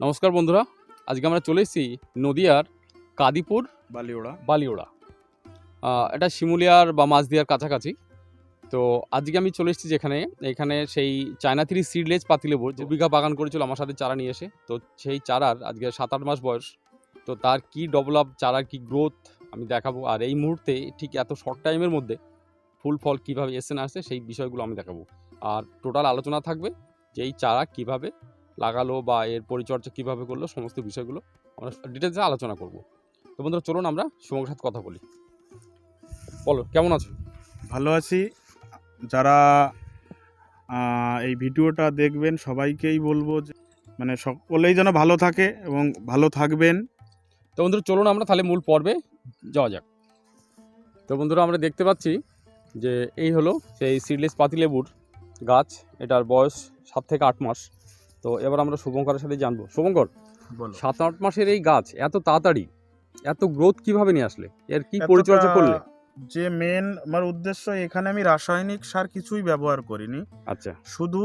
নমস্কার বন্ধুরা আজকে আমরা চলে এসেছি নদিয়ার কাদিপুর বালিওড়া। বালিওড়া। এটা শিমুলিয়ার বা মাঝদিয়ার কাছাকাছি। তো আজকে আমি চলে এসেছি যেখানে এখানে সেই চায়না থ্রি সিডলেজ পাতিলেবুর যে বিঘা বাগান করেছিল আমার সাথে চারা নিয়ে এসে। তো সেই চারার আজকে সাত আট মাস বয়স। তো তার কি ডেভেলপ চারার কি গ্রোথ আমি দেখাবো। আর এই মুহূর্তে ঠিক এত শর্ট টাইমের মধ্যে ফুল ফল কীভাবে এসে না আসে সেই বিষয়গুলো আমি দেখাবো। আর টোটাল আলোচনা থাকবে যে এই চারা কীভাবে লাগালো বা এর পরিচর্যা কীভাবে করল সমস্ত বিষয়গুলো আমরা ডিটেলসে আলোচনা করব। তো বন্ধুরা চলুন আমরা শুভঙ্গের সাথে কথা বলি। বলো কেমন আছো? ভালো আছি। যারা এই ভিডিওটা দেখবেন সবাইকেই বলব যে মানে সকলেই যেন ভালো থাকে এবং ভালো থাকবেন। তো বন্ধুরা চলুন আমরা তাহলে মূল পর্বে যাওয়া যাক। তো বন্ধুরা আমরা দেখতে পাচ্ছি যে এই হলো সেই সিডলেস পাতিলেবুর গাছ। এটার বয়স সাত থেকে আট মাস। তো এবার আমরা শুভঙ্করের সাথে জানব। শুভঙ্কর সাত আট মাসের এই গাছ এত তাড়াতাড়ি এত গ্রোথ কীভাবে নিয়ে আসলে? এর কি পরিচর্যা করলে? যে মেন আমার উদ্দেশ্য এখানে আমি রাসায়নিক সার কিছুই ব্যবহার করিনি। আচ্ছা। শুধু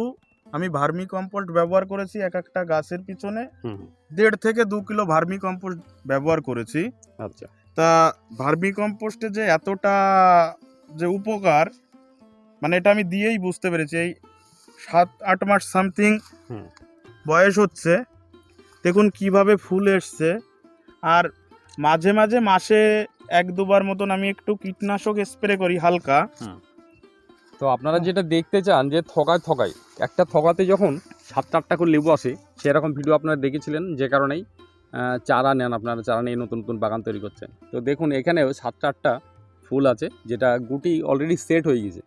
আমি ভার্মি কম্পোস্ট ব্যবহার করেছি এক একটা গাছের পিছনে। দেড় থেকে দু কিলো ভার্মি কম্পোস্ট ব্যবহার করেছি। আচ্ছা। তা ভার্মি কম্পোস্টে যে এতটা যে উপকার মানে এটা আমি দিয়েই বুঝতে পেরেছি এই সাত আট মাস সামথিং হুম। বয়স হচ্ছে, দেখুন কীভাবে ফুল এসছে। আর মাঝে মাঝে মাসে এক দুবার মতন আমি একটু কীটনাশক স্প্রে করি হালকা। তো আপনারা যেটা দেখতে চান যে থকায় থকায়, একটা থকাতে যখন সাতটা আটটা করে লেবু আসে, সেরকম ভিডিও আপনারা দেখেছিলেন যে কারণেই চারা নেন আপনারা, চারা নিয়ে নতুন নতুন বাগান তৈরি করছেন। তো দেখুন এখানেও সাতটা আটটা ফুল আছে, যেটা গুটি অলরেডি সেট হয়ে গেছে।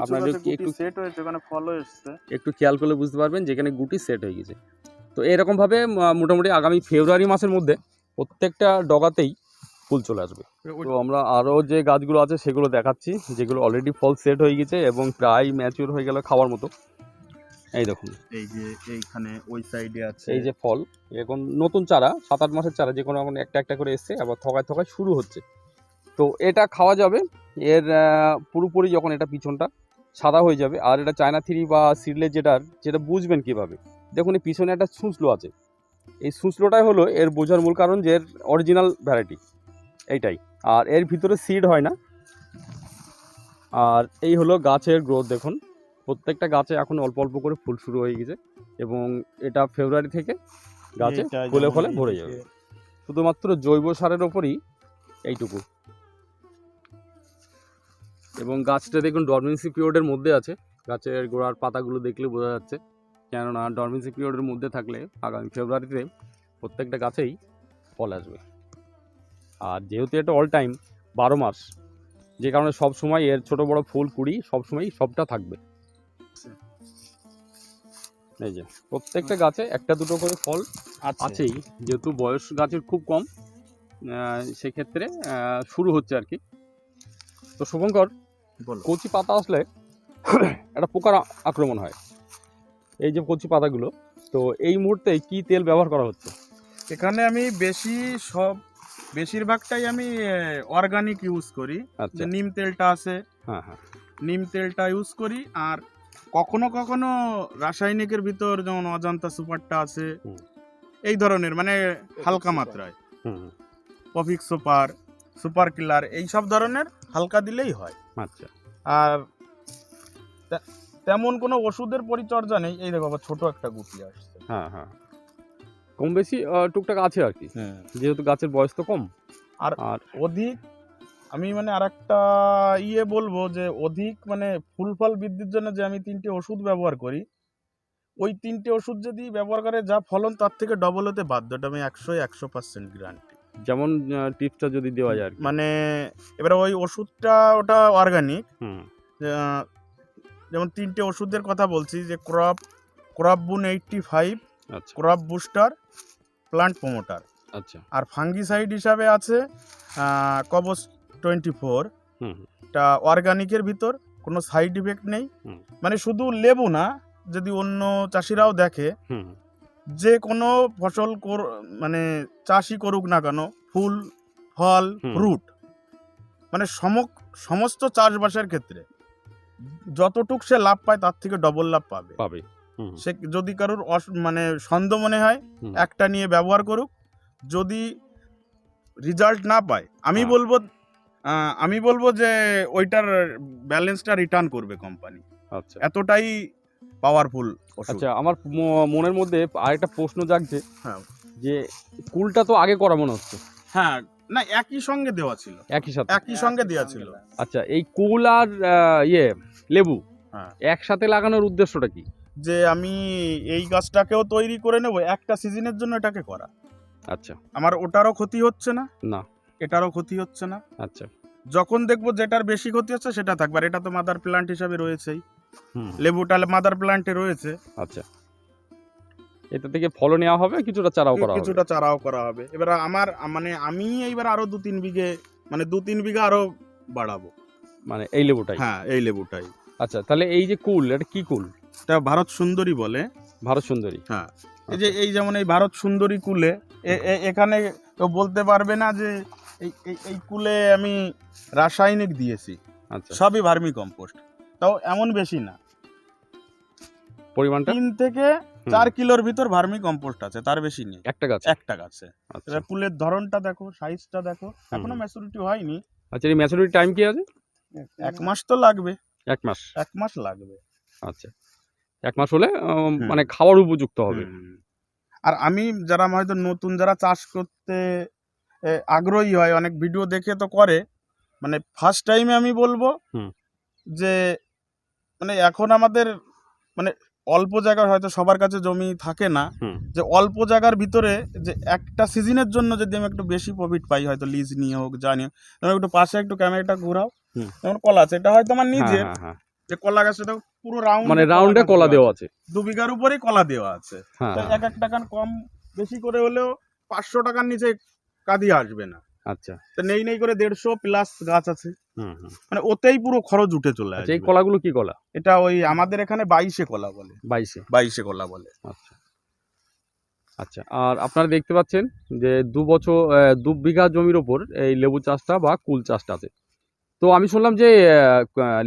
আপনাদের কি একটু- সেট হয়েছে ওখানে ফলও এসছে। একটু খেয়াল করলে বুঝতে পারবেন যেখানে গুটি সেট হয়ে গেছে। তো এরকমভাবে মোটামুটি আগামী ফেব্রুয়ারি মাসের মধ্যে প্রত্যেকটা ডগাতেই ফুল চলে আসবে। তো আমরা আরও যে গাছগুলো আছে সেগুলো দেখাচ্ছি যেগুলো অলরেডি ফল সেট হয়ে গেছে এবং প্রায় ম্যাচিওর হয়ে গেল খাওয়ার মতো। এই দেখুন। এই যে এইখানে ওই সাইডে আছে। এই যে ফল এখন নতুন চারা সাত আট মাসের চারা যে কোনো এখন একটা একটা করে এসছে আবার থকায় থকায় শুরু হচ্ছে। তো এটা খাওয়া যাবে এর পুরোপুরি যখন এটা পিছনটা সাদা হয়ে যাবে আর এটা চায়না থ্রি বা সিডলে যেটার যেটা বুঝবেন কীভাবে। দেখুন এই পিছনে একটা সুঁচলো আছে। এই সুঁচলোটাই হলো এর বোঝার মূল কারণ যে এর অরিজিনাল ভ্যারাইটি এইটাই। আর এর ভিতরে সিড হয় না। আর এই হলো গাছের গ্রোথ দেখুন। প্রত্যেকটা গাছে এখন অল্প অল্প করে ফুল শুরু হয়ে গেছে এবং এটা ফেব্রুয়ারি থেকে গাছে ফলে ফলে ভরে যাবে। শুধুমাত্র জৈব সারের ওপরই এইটুকু। এবং গাছটা দেখুন ডরমেন্সি পিরিয়ডের মধ্যে আছে। গাছের গোড়ার পাতাগুলো দেখলে বোঝা যাচ্ছে। কেননা ডরমেন্সি পিরিয়ডের মধ্যে থাকলে আগামী ফেব্রুয়ারিতে প্রত্যেকটা গাছেই ফল আসবে। আর যেহেতু এটা অল টাইম বারো মাস যে কারণে সব সময় এর ছোট বড় ফুল কুড়ি সব সময় সবটা থাকবে। এই যে প্রত্যেকটা গাছে একটা দুটো করে ফল আছে আছেই যেহেতু বয়স গাছের খুব কম সেক্ষেত্রে শুরু হচ্ছে আর কি। তো শুভঙ্কর কচি পাতা আসলে একটা পোকার আক্রমণ হয়। এই যে কচি পাতাগুলো তো এই মুহূর্তে কি তেল ব্যবহার করা হচ্ছে? এখানে আমি বেশি সব বেশিরভাগটাই আমি অর্গানিক ইউজ করি। আচ্ছা। যে নিম তেলটা আছে হ্যাঁ হ্যাঁ। নিম তেলটা ইউজ করি। আর কখনো কখনো রাসায়নিকের ভিতর যেমন অজন্তা সুপারটা আছে এই ধরনের মানে হালকা মাত্রায়। পফিক সুপার সুপার কিলার এই সব ধরনের হালকা দিলেই হয়। আচ্ছা। আর তেমন কোনো ওষুধের পরিচর্যা নেই। এই দেখো আবার ছোট একটা গুটি আসছে। হ্যাঁ হ্যাঁ। কম বেশি টুকটাক আছে আর কি। হ্যাঁ যেহেতু গাছের বয়স তো কম। আর আর অধিক আমি মানে আর একটা ইয়ে বলব যে অধিক মানে ফুল ফল বৃদ্ধির জন্য যে আমি তিনটে ওষুধ ব্যবহার করি ওই তিনটে ওষুধ যদি ব্যবহার করে যা ফলন তার থেকে ডবল হতে বাধ্য। এটা আমি একশো একশো পার্সেন্ট গ্যারান্টি যেমন টিপসটা যদি দেওয়া যায় আর কি মানে এবারে ওই ওষুধটা ওটা অর্গানিক হুম। যেমন তিনটে ওষুধের কথা বলছি যে crop crop boon eighty five আচ্ছা। ক্রপ বুস্টার প্লান্ট প্রমোটার আচ্ছা। আর ফাঙ্গিসাইড হিসাবে আছে কবস টোয়েন্টি ফোর হুম অর্গানিকের ভিতর কোনো সাইড ইফেক্ট নেই। হুম। মানে শুধু লেবু না যদি অন্য চাষিরাও দেখে হুম হুম, যে কোনো ফসল কর- মানে চাষি করুক না কেন ফুল ফল। ফ্রুট মানে সমক সমস্ত চাষবাসের ক্ষেত্রে যতটুক সে লাভ পায় তার থেকে ডবল লাভ পাবে। পাবে। সে যদি কারোর মানে সন্দেহ মনে হয় একটা নিয়ে ব্যবহার করুক যদি রেজাল্ট না পায় আমি হ্যাঁ। বলব আমি বলব যে ওইটার ব্যালেন্সটা রিটার্ন করবে কোম্পানি আচ্ছা। এতটাই পাওয়ারফুল আচ্ছা আমার মনের মধ্যে আরেকটা প্রশ্ন জাগছে। হ্যাঁ। যে কুলটা তো আগে করা মনে হচ্ছে। হ্যাঁ না একই সঙ্গে দেওয়া ছিল। একই সাথে। একই সঙ্গে দেওয়া ছিল। আচ্ছা এই কুল আর ইয়ে লেবু হ্যাঁ। একসাথে লাগানোর উদ্দেশ্যটা কি? যে আমি এই গাছটাকেও তৈরি করে নেব একটা সিজনের জন্য এটাকে করা। আচ্ছা। আমার ওটারও ক্ষতি হচ্ছে না। না। এটারও ক্ষতি হচ্ছে না। আচ্ছা। যখন দেখব যেটার বেশি ক্ষতি হচ্ছে সেটা থাকবে। আর এটা তো মাদার প্ল্যান্ট হিসাবে রয়েছেই। লেবুটা মাদার প্ল্যান্টে রয়েছে। আচ্ছা। এটা থেকে নেওয়া হবে কিছুটা চারাও করা হবে। কিছুটা চারাও করা হবে। এবার আমার মানে আমি এইবার আরও দু তিন বিঘে মানে দু তিন বিঘা আরও বাড়াবো। মানে এই লেবুটাই? হ্যাঁ এই লেবুটাই। আচ্ছা তাহলে এই যে কুল এটা কি কুল? এটা ভারত সুন্দরী বলে। ভারত সুন্দরী। হ্যাঁ। এই যে এই যেমন এই ভারত সুন্দরী কুলে এখানে কেউ বলতে পারবে না যে এই এই- এই কুলে আমি রাসায়নিক দিয়েছি। আচ্ছা। সবই ভার্মি কম্পোস্ট তাও এমন বেশি না। পরিমাণটা? তিন থেকে চার কিলোর ভিতর ভার্মি কম্পোস্ট আছে তার বেশি নেই। একটা গাছ? একটা গাছে। আচ্ছা। এবার কুলের ধরনটা দেখো সাইজটা দেখো। এখনও। ম্যাচুরিটি হয়নি। আচ্ছা এই ম্যাচুরিটি টাইম কি আছে? এক মাস তো লাগবে। এক মাস। এক মাস লাগবে। আচ্ছা। এক মাস হলে মানে খাওয়ার উপযুক্ত হবে। আর আমি যারা হয়তো নতুন যারা চাষ করতে আগ্রহী হয় অনেক ভিডিও দেখে তো করে। মানে ফার্স্ট টাইমে আমি বলব। যে মানে এখন আমাদের মানে অল্প জায়গার হয়তো সবার কাছে জমি থাকে না। যে অল্প জায়গার ভিতরে যে একটা সিজনের জন্য যদি আমি একটু বেশি প্রফিট পাই হয়তো লিজ নিয়ে হোক যা নিয়ে হোক, একটু পাশে একটু ক্যামেরাটা ঘোরাও। যেমন কলা আছে এটা হয়তো আমার হ্যাঁ, নিজের। হ্যাঁ, হ্যাঁ। যে কলা গাছে পুরো রাউন্ড মানে রাউন্ডে কলা দেওয়া আছে। দু বিঘার উপরেই কলা দেওয়া আছে। হ্যাঁ হ্যাঁ, এক এক টাকার কম বেশি করে হলেও পাঁচশো টাকার নিচে কাঁদি আসবে না। আচ্ছা। তো নেই নেই করে দেড়শো প্লাস গাছ আছে। মানে ওতেই পুরো খরচ উঠে চলে আচ্ছা এই কলাগুলো কি কলা? এটা ওই আমাদের এখানে বাইশে কলা বলে। বাইশে? বাইশে কলা বলে। আচ্ছা। আচ্ছা আর আপনারা দেখতে পাচ্ছেন যে দু বছর দু বিঘা জমির ওপর এই লেবু চাষটা বা কুল চাষটা আছে। তো আমি শুনলাম যে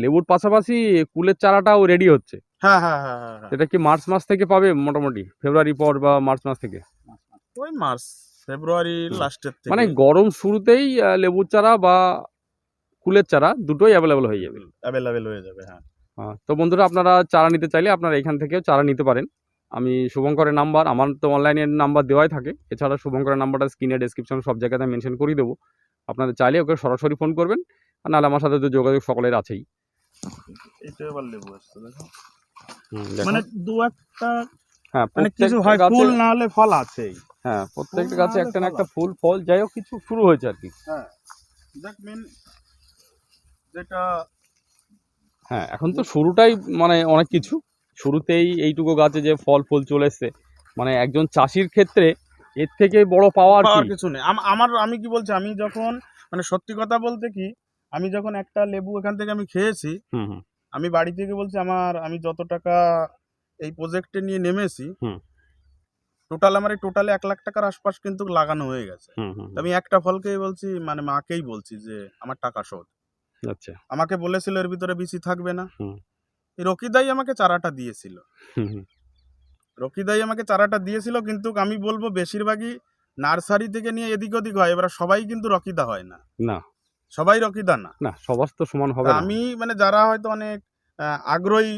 লেবুর পাশাপাশি কুলের চারাটাও রেডি হচ্ছে। হ্যাঁ হ্যাঁ হ্যাঁ হ্যাঁ হ্যাঁ। এটা কি মার্চ মাস থেকে পাবে মোটামুটি? ফেব্রুয়ারি পর বা মার্চ মাস থেকে? ওই মার্চ ফেব্রুয়ারি। লাস্টের থেকে। মানে গরম শুরুতেই লেবুর চারা বা কুলের চারা দুটোই অ্যাভেলেবেল হয়ে যাবে। অ্যাভেলেবেল হয়ে যাবে হ্যাঁ। তো বন্ধুরা আপনারা চারা নিতে চাইলে আপনারা এখান থেকেও চারা নিতে পারেন। আমি শুভঙ্করের নাম্বার আমার তো অনলাইনের নাম্বার দেওয়াই থাকে। এছাড়া শুভঙ্করের নাম্বারটা স্ক্রিনে ডেসক্রিপশন সব জায়গাতে মেনশন করে দেবো। আপনাদের চাইলে ওকে সরাসরি ফোন করবেন আর নাহলে আমার সাথে তো যোগাযোগ সকলের আছেই। এটা এবার লেবু আসছে দেখো। মানে মানে দু একটা হ্যাঁ মানে কিছু হয় ফুল না হলে ফল আছেই। হ্যাঁ প্রত্যেকটা গাছে একটা না একটা ফুল ফল যাই হোক কিছু শুরু হয়েছে আর কি। হ্যাঁ দেখ মেন যেটা হ্যাঁ এখন তো শুরুটাই মানে অনেক কিছু। শুরুতেই এইটুকু গাছে যে ফল ফুল চলে এসছে। মানে একজন চাষির ক্ষেত্রে এর থেকে বড় পাওয়া পাওয়ার কিছু নেই। আমার আমি কি বলছি আমি যখন মানে সত্যি কথা বলতে কি আমি যখন একটা লেবু এখান থেকে আমি খেয়েছি আমি বাড়ি থেকে বলছি আমার আমি যত টাকা এই প্রজেক্টে নিয়ে নেমেছি হুম। টোটাল আমার এই টোটালে এক লাখ টাকার আশপাশ কিন্তু লাগানো হয়ে গেছে। আমি একটা ফলকেই বলছি মানে মাকেই বলছি যে আমার টাকা শোধ। আচ্ছা। আমাকে বলেছিল এর ভিতরে বিসি থাকবে না। রকিদাই আমাকে চারাটা দিয়েছিল। রকিদাই আমাকে চারাটা দিয়েছিল কিন্তু আমি বলব বেশিরভাগই নার্সারি থেকে নিয়ে এদিক ওদিক হয় এবার সবাই কিন্তু রকিদা হয় না। না। সবাই রকিদা না। না সবার তো সমান হবে আমি মানে যারা হয়তো অনেক আগ্রহী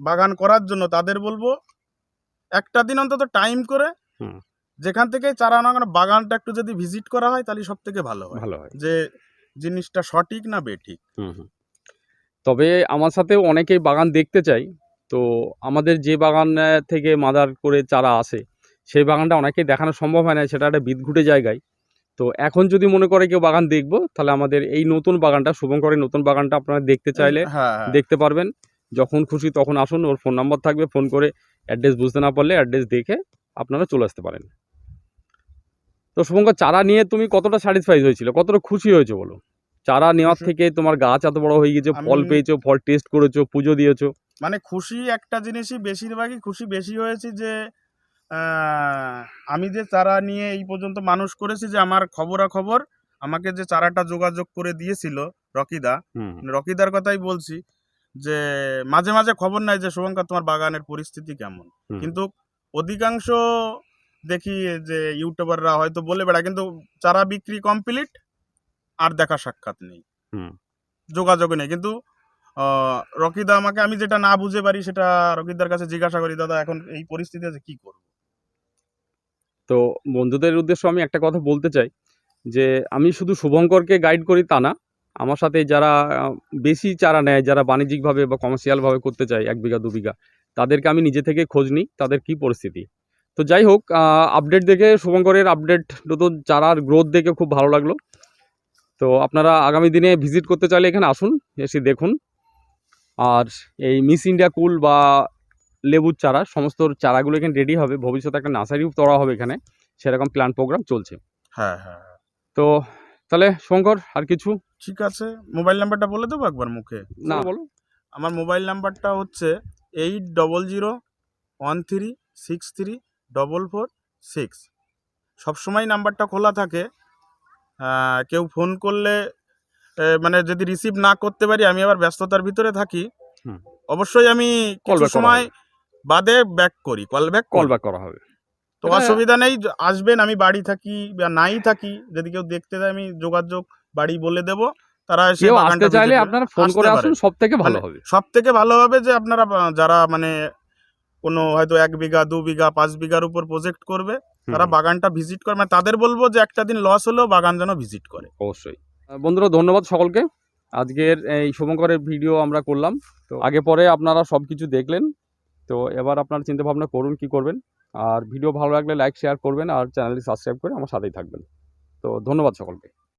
বাগান করার জন্য তাদের বলব একটা দিন অন্তত টাইম করে। যেখান থেকে চারা না কেন বাগানটা একটু যদি ভিজিট করা হয় তাহলে সব থেকে ভালো হয়। ভালো হয়। যে জিনিসটা সঠিক না বেঠিক। তবে আমার সাথেও অনেকেই বাগান দেখতে চাই তো আমাদের যে বাগান থেকে মাদার করে চারা আসে সেই বাগানটা অনেকেই দেখানো সম্ভব হয় না সেটা একটা বিদঘুটে জায়গায়। তো এখন যদি মনে করে কেউ বাগান দেখব তাহলে আমাদের এই নতুন বাগানটা শুভঙ্করের নতুন বাগানটা আপনারা দেখতে চাইলে হ্যাঁ হ্যাঁ। দেখতে পারবেন। যখন খুশি তখন আসুন ওর ফোন নাম্বার থাকবে ফোন করে অ্যাড্রেস বুঝতে না পারলে অ্যাড্রেস দেখে আপনারা চলে আসতে পারেন। তো শুভঙ্কর চারা নিয়ে তুমি কতটা স্যাটিসফাইড হয়েছিল? কতটা খুশি হয়েছো বলো? চারা নেওয়ার থেকে তোমার গাছ এত বড় হয়ে গেছে ফল পেয়েছ ফল টেস্ট করেছ পুজো দিয়েছ। মানে খুশি একটা জিনিসই বেশিরভাগই খুশি বেশি হয়েছে যে আহ, আমি যে চারা নিয়ে এই পর্যন্ত মানুষ করেছি যে আমার খবরাখবর আমাকে যে চারাটা যোগাযোগ করে দিয়েছিল রকিদা রকিদার কথাই বলছি যে মাঝে মাঝে খবর নেয় যে শুভঙ্কর তোমার বাগানের পরিস্থিতি কেমন? কিন্তু অধিকাংশ দেখি যে ইউটিউবাররা হয়তো বলে বেড়ায় কিন্তু চারা বিক্রি কমপ্লিট আর দেখা সাক্ষাৎ নেই। যোগাযোগ নেই। কিন্তু রকিদা আমাকে আমি যেটা না বুঝে পারি সেটা রকিদার কাছে জিজ্ঞাসা করি দাদা এখন এই পরিস্থিতি আছে কি করব? তো বন্ধুদের উদ্দেশ্য আমি একটা কথা বলতে চাই যে আমি শুধু শুভঙ্করকে গাইড করি তা না আমার সাথে যারা বেশি চারা নেয় যারা বাণিজ্যিকভাবে বা কমার্শিয়ালভাবে করতে চায় এক বিঘা দু বিঘা তাদেরকে আমি নিজে থেকে খোঁজ নিই তাদের কি পরিস্থিতি। তো যাই হোক আপডেট দেখে শুভঙ্করের আপডেট নতুন চারার গ্রোথ দেখে খুব ভালো লাগল। তো আপনারা আগামী দিনে ভিজিট করতে চাইলে এখানে আসুন এসে দেখুন। আর এই মিস ইন্ডিয়া কুল বা লেবুর চারা সমস্ত চারাগুলো এখানে রেডি হবে। ভবিষ্যতে একটা নার্সারিও তৈরি হবে এখানে। সেরকম প্ল্যান প্রোগ্রাম চলছে। হ্যাঁ হ্যাঁ হ্যাঁ। তো তাহলে শঙ্কর আর কিছু? ঠিক আছে মোবাইল নাম্বারটা বলে দেবো একবার মুখে? না। বলো। আমার মোবাইল নাম্বারটা হচ্ছে eight double zero one three six three double four six. সবসময় নাম্বারটা খোলা থাকে। কেউ ফোন করলে মানে যদি রিসিভ না করতে পারি আমি আবার ব্যস্ততার ভিতরে থাকি। হুম। অবশ্যই আমি করা সময় বাদে ব্যাক করি কল ব্যাক কল ব্যাক করা হবে। তো অসুবিধা নেই আসবেন আমি বাড়ি থাকি বা নাই থাকি যদি কেউ দেখতে যায় আমি যোগাযোগ বাড়ি বলে দেব তারা এসে বাগানটা চাইলে আপনারা ফোন করে আসুন সব থেকে ভালো মানে হবে। সব থেকে ভালো হবে যে আপনারা যারা মানে কোনো হয়তো এক বিঘা দু বিঘা পাঁচ বিঘার উপর প্রজেক্ট করবে তারা বাগানটা ভিজিট করে মানে তাদের বলব যে একটা দিন লস হলেও বাগান যেন ভিজিট করে। অবশ্যই। বন্ধুরা ধন্যবাদ সকলকে। আজকের এই শুভঙ্করের ভিডিও আমরা করলাম। তো আগে পরে আপনারা সব কিছু দেখলেন। তো এবার আপনারা চিন্তাভাবনা করুন কি করবেন। আর ভিডিও ভালো লাগলে লাইক শেয়ার করবেন আর চ্যানেলটি সাবস্ক্রাইব করে আমার সাথেই থাকবেন। তো ধন্যবাদ সকলকে।